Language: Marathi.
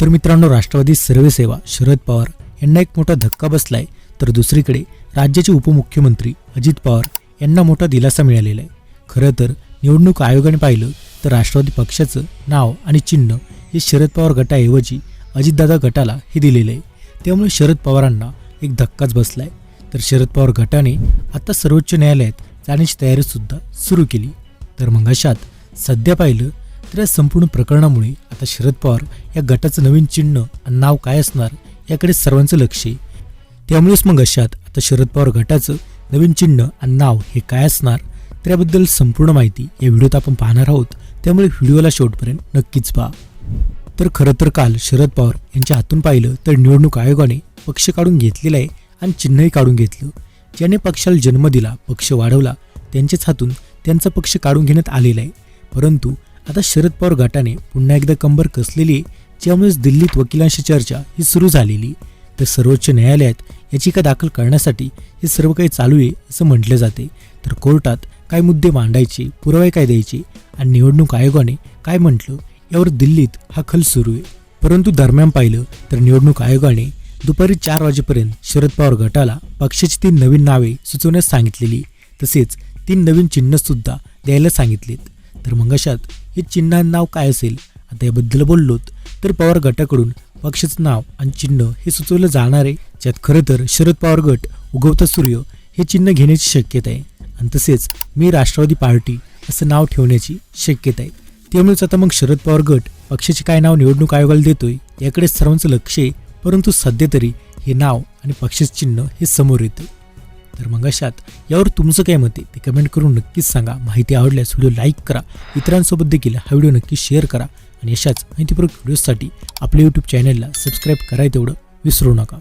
तर मित्रांनो राष्ट्रवादी सर्वसेवा शरद पवार यांना एक मोठा धक्का बसलाय. तर दुसरीकडे राज्याचे उपमुख्यमंत्री अजित पवार यांना मोठा दिलासा मिळालेला आहे. खरं तर निवडणूक आयोगाने पाहिलं तर राष्ट्रवादी पक्षाचं नाव आणि चिन्ह हे शरद पवार गटाऐवजी अजितदादा गटाला हे दिलेलं आहे. त्यामुळे शरद पवारांना एक धक्काच बसलाय. तर शरद पवार गटाने आता सर्वोच्च न्यायालयात जाण्याची तयारीसुद्धा सुरू केली. तर मग अशात सध्या पाहिलं तर या संपूर्ण प्रकरणामुळे आता शरद पवार या गटाचं नवीन चिन्ह आणि नाव काय असणार याकडे सर्वांचं लक्ष आहे. त्यामुळेच मग अशात आता शरद पवार गटाचं नवीन चिन्ह आणि नाव हे काय असणार तर याबद्दल संपूर्ण माहिती या व्हिडिओत आपण पाहणार आहोत. त्यामुळे व्हिडिओला शेवटपर्यंत नक्कीच पहा. तर खरं तर काल शरद पवार यांच्या हातून पाहिलं तर निवडणूक आयोगाने पक्ष काढून घेतलेला आहे आणि चिन्हही काढून घेतलं. ज्याने पक्षाला जन्म दिला पक्ष वाढवला त्यांच्याच हातून त्यांचा पक्ष काढून घेण्यात आलेला आहे. परंतु आता शरद पवार गटाने पुन्हा एकदा कंबर कसलेली आहे ज्यामुळेच दिल्लीत वकिलांशी चर्चा ही सुरू झालेली. तर सर्वोच्च न्यायालयात याचिका दाखल करण्यासाठी हे सर्व काही चालू आहे असं म्हटलं जाते. तर कोर्टात काय मुद्दे मांडायचे पुरावे काय द्यायचे आणि निवडणूक आयोगाने काय म्हटलं यावर दिल्लीत हा खल सुरू आहे. परंतु दरम्यान पाहिलं तर निवडणूक आयोगाने दुपारी चार वाजेपर्यंत शरद पवार गटाला पक्षाची तीन नवीन नावे सुचवण्यास सांगितलेली तसेच तीन नवीन चिन्ह सुद्धा द्यायला सांगितलेत. तर मग अशात हे चिन्ह नाव काय असेल? आता याबद्दल बोललोत. तर पवार गटाकडून पक्षाचं नाव आणि चिन्ह हे सुचवलं जाणार आहे. ज्यात खरं तर शरद पवार गट उगवता सूर्य हे चिन्ह घेण्याची शक्यता आहे. आणि तसेच मी राष्ट्रवादी पार्टी असं नाव ठेवण्याची शक्यता आहे. त्यामुळेच आता मग शरद पवार गट पक्षाचे काय नाव निवडणूक आयोगाला देतोय याकडे सर्वांचं लक्ष आहे. परंतु सध्या तरी हे नाव आणि पक्षाचं चिन्ह हे समोर येतं. तर मग अशात यावर तुमचं काय मत आहे? ते कमेंट करून नक्कीच सांगा. माहिती आवडल्यास व्हिडिओ लाईक करा. इतरांसोबत देखील हा व्हिडिओ नक्की शेअर करा. आणि अशाच माहितीपूर्वक व्हिडिओसाठी आपल्या यूट्यूब चॅनलला सबस्क्राईब करायला तेवढं विसरू नका.